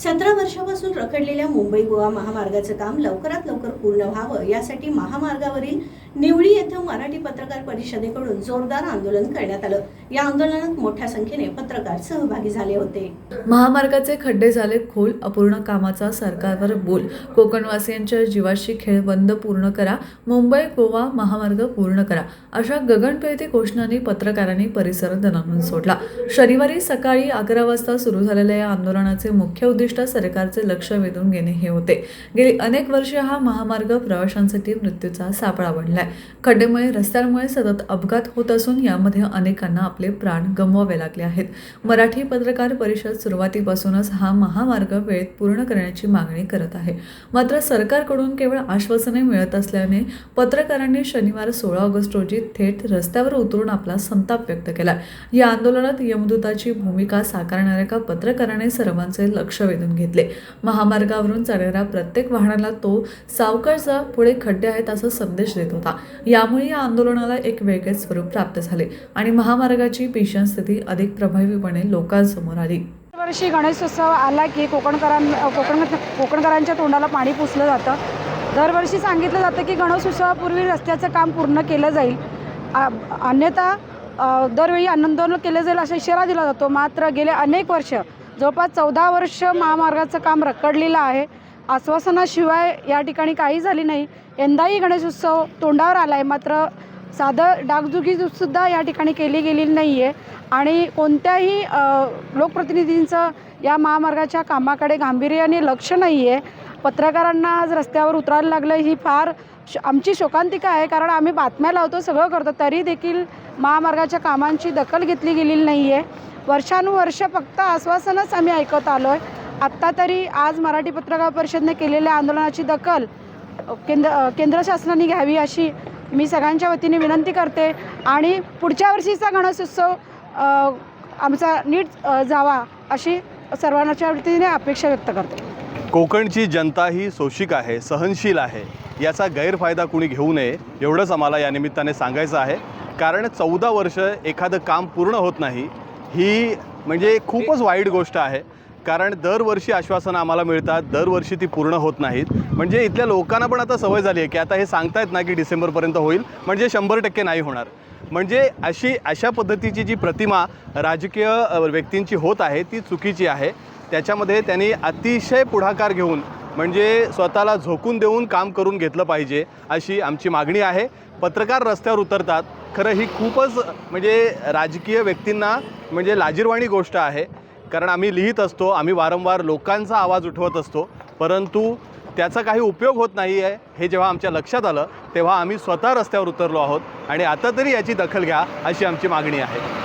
सतरा वर्षापासून रखडलेल्या मुंबई गोवा महामार्गाचं काम लवकरात लवकर पूर्ण व्हावं यासाठी महामार्गावरील निवडी येथे मराठी पत्रकार परिषदेकडून जोरदार आंदोलन करण्यात आलं. या आंदोलनात मोठ्या संख्येने पत्रकार सहभागी झाले होते. महामार्गाचे खड्डे झाले खोल अपूर्ण कामाचा सरकारवर बोल. कोकणवासियांच्या जीवाशी खेळ बंद पूर्ण करा मुंबई गोवा महामार्ग पूर्ण करा अशा गगनपेती घोषणांनी पत्रकारांनी परिसर दणाणून सोडला. शनिवारी सकाळी अकरा वाजता सुरू झालेल्या या आंदोलनाचे मुख्य उद्दिष्ट सरकारचे लक्ष वेधून घेणे हे होते. गेली अनेक वर्षे हा महामार्ग प्रवाशांसाठी मृत्यूचा सापळा आहे. खड्डेमुळे रस्त्यांमुळे सतत अपघात होत असून यामध्ये अनेकांना आपले प्राण गमवावे लागले आहेत. मराठी पत्रकार परिषद सुरुवातीपासूनच हा महामार्ग वेळेत पूर्ण करण्याची मागणी करत आहे. मात्र सरकारकडून केवळ आश्वासने मिळत असल्याने पत्रकारांनी शनिवार सोळा ऑगस्ट रोजी थेट रस्त्यावर उतरून आपला संताप व्यक्त केला. या आंदोलनात यमदूताची भूमिका साकारणाऱ्या एका पत्रकाराने सर्वांचे लक्ष वेधून घेतले. महामार्गावरून चालणाऱ्या प्रत्येक वाहनाला तो सावकारचा पुढे खड्डे आहेत असा संदेश देत होता. यामुळे या आंदोलनाला एक वेगळेच स्वरूप प्राप्त झाले आणि महामार्गाची भीषण स्थिती अधिक प्रभावीपणे लोकांसमोर आली. दरवर्षी गणेशोत्सव आला की कोकणकरां कोकण कोकणकरांच्या तोंडाला पाणी पुसलं जातं. दरवर्षी सांगितलं जातं की गणेशोत्सवापूर्वी रस्त्याचं काम पूर्ण केलं जाईल. अन्यथा दरवेळी आंदोलन केलं जाईल असा इशारा दिला जातो. मात्र गेले अनेक वर्ष जवळपास चौदा वर्ष महामार्गाचं काम रखडलेलं आहे. आश्वासनाशिवाय या ठिकाणी काही झाली नाही. यंदाही गणेशोत्सव तोंडावर आला आहे मात्र साधं डागदुगीसुद्धा या ठिकाणी केली गेलेली नाही आहे आणि कोणत्याही लोकप्रतिनिधींचं या महामार्गाच्या कामाकडे गांभीर्याने लक्ष नाही आहे पत्रकारांना आज रस्त्यावर उतरायला लागलं ही फार श आमची शोकांतिका आहे. कारण आम्ही बातम्या लावतो सगळं करतो. तरी देखील महामार्गाच्या कामांची दखल घेतली गेलेली नाही आहे वर्षानुवर्ष फक्त आश्वासनच आम्ही ऐकत आलो आहे आत्ता तरी आज मराठी पत्रकार परिषदने केलेल्या आंदोलनाची दखल केंद्र केंद्र शासनाने घ्यावी अशी मी सगळ्यांच्या वतीने विनंती करते. आणि पुढच्या वर्षीचा गणेशोत्सव आमचा नीट जावा अशी सर्वांच्या वतीने अपेक्षा व्यक्त करते. कोकणची जनता ही सोशिक आहे सहनशील आहे. याचा गैरफायदा कुणी घेऊ नये एवढंच आम्हाला या निमित्ताने सांगायचं आहे. कारण चौदा वर्ष एखादं काम पूर्ण होत नाही ही म्हणजे खूपच वाईट गोष्ट आहे. कारण दरवर्षी आश्वासनं आम्हाला मिळतात दरवर्षी ती पूर्ण होत नाहीत. म्हणजे इथल्या लोकांना पण आता सवय झाली आहे की आता हे सांगतायत ना की डिसेंबरपर्यंत होईल म्हणजे शंभर टक्के नाही होणार. म्हणजे अशी अशा पद्धतीची जी प्रतिमा राजकीय व्यक्तींची होत आहे ती चुकीची आहे. त्याच्यामध्ये त्यांनी अतिशय पुढाकार घेऊन म्हणजे स्वतःला झोकून देऊन काम करून घेतलं पाहिजे अशी आमची मागणी आहे. पत्रकार रस्त्यावर उतरतात खरं ही खूपच म्हणजे राजकीय व्यक्तींना म्हणजे लाजीरवाणी गोष्ट आहे. कारण आम्ही लिहित असतो आम्ही वारंवार लोकांचा आवाज उठवत असतो परंतु त्याचा काही उपयोग होत नाही आहे हे जेव्हा आमच्या लक्षात आलं तेव्हा आम्ही स्वतः रस्त्यावर उतरलो आहोत आणि आता तरी याची दखल घ्या अशी आमची मागणी आहे.